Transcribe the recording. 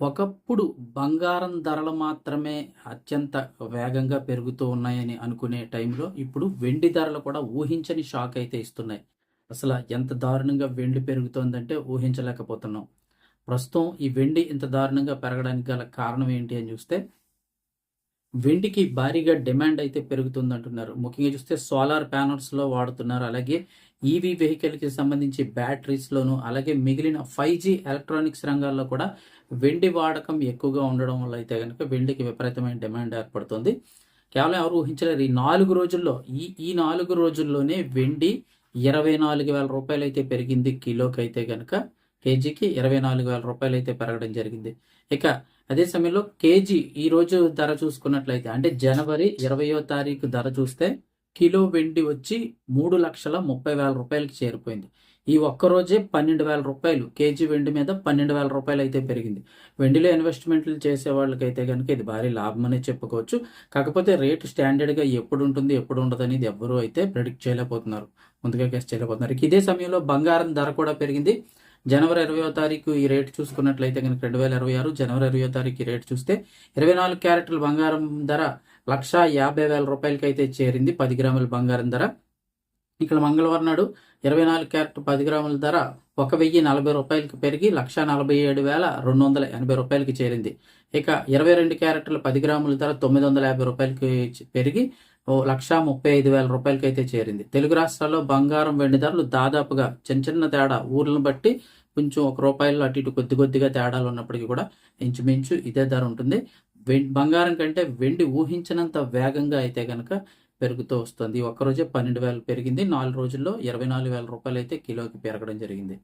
ఒకప్పుడు బంగారం ధరలు మాత్రమే అత్యంత వేగంగా పెరుగుతూ ఉన్నాయని అనుకునే టైంలో ఇప్పుడు వెండి ధరలు కూడా ఊహించని షాక్ అయితే ఇస్తున్నాయి. అసలు ఎంత దారుణంగా వెండి పెరుగుతోందంటే ఊహించలేకపోతున్నాం. ప్రస్తుతం ఈ వెండి ఇంత దారుణంగా పెరగడానికి గల కారణం ఏంటి అని చూస్తే వెండికి భారీగా డిమాండ్ అయితే పెరుగుతుంది అంటున్నారు ముఖ్యంగా చూస్తే సోలార్ ప్యానల్స్లో వాడుతున్నారు. అలాగే ఈవీ వెహికల్కి సంబంధించి బ్యాటరీస్లోను అలాగే మిగిలిన ఫైవ్ జీ ఎలక్ట్రానిక్స్ రంగాల్లో కూడా వెండి వాడకం ఎక్కువగా ఉండడం వల్ల అయితే కనుక వెండికి విపరీతమైన డిమాండ్ ఏర్పడుతుంది. కేవలం ఎవరు ఊహించలేరు. ఈ నాలుగు రోజుల్లో ఈ ఈ నాలుగు రోజుల్లోనే వెండి ఇరవై నాలుగు వేల రూపాయలు అయితే పెరిగింది కిలోకి అయితే కనుక కేజీకి ఇరవై నాలుగు వేల రూపాయలు అయితే పెరగడం జరిగింది. ఇక అదే సమయంలో కేజీ ఈరోజు ధర చూసుకున్నట్లయితే అంటే జనవరి ఇరవయో తారీఖు ధర చూస్తే కిలో వెండి వచ్చి మూడు లక్షల ముప్పై వేల రూపాయలకి చేరిపోయింది. ఈ ఒక్క రోజే పన్నెండు వేల రూపాయలు కేజీ వెండి మీద పన్నెండు వేల రూపాయలు అయితే పెరిగింది. వెండిలో ఇన్వెస్ట్మెంట్లు చేసే వాళ్ళకైతే కనుక ఇది భారీ లాభం అనే చెప్పుకోవచ్చు. కాకపోతే రేటు స్టాండర్డ్గా ఎప్పుడు ఉంటుంది ఎప్పుడు ఉండదు అనేది ఎవ్వరూ అయితే ప్రిడిక్ట్ చేయలేకపోతున్నారు. ముందుగా గెస్ట్ చేయలేకపోతున్నారు. ఇదే సమయంలో బంగారం ధర కూడా పెరిగింది. జనవరి ఇరవయో తారీఖు ఈ రేటు చూసుకున్నట్లయితే కనుక రెండు వేల ఇరవై ఆరు జనవరి ఇరవయో తారీఖు ఈ రేటు చూస్తే ఇరవై నాలుగు క్యారెట్ల బంగారం ధర లక్ష యాభై వేల రూపాయలకి అయితే చేరింది. పది గ్రాముల బంగారం ధర. ఇక్కడ మంగళవారం నాడు ఇరవై నాలుగు క్యారెట్ పది గ్రాముల ధర ఒక వెయ్యి నలభై రూపాయలకి పెరిగి లక్ష నలభై ఏడు వేల రెండు వందల ఎనభై రూపాయలకి చేరింది. ఇక ఇరవై రెండు క్యారెట్ల పది గ్రాముల ధర తొమ్మిది వందల యాభై రూపాయలకి పెరిగి ఓ లక్ష ముప్పై ఐదు వేల రూపాయలకైతే చేరింది. తెలుగు రాష్ట్రాల్లో బంగారం వెండి ధరలు దాదాపుగా చిన్న చిన్న తేడా ఊర్లను బట్టి కొంచెం ఒక రూపాయలు అటు ఇటు కొద్ది కొద్దిగా తేడాలు ఉన్నప్పటికీ కూడా ఇంచుమించు ఇదే ధర ఉంటుంది. బంగారం కంటే వెండి ఊహించినంత వేగంగా అయితే కనుక పెరుగుతూ వస్తుంది. ఒక్కరోజే పన్నెండు వేలు పెరిగింది. నాలుగు రోజుల్లో ఇరవై నాలుగు వేల రూపాయలు అయితే కిలోకి పెరగడం జరిగింది.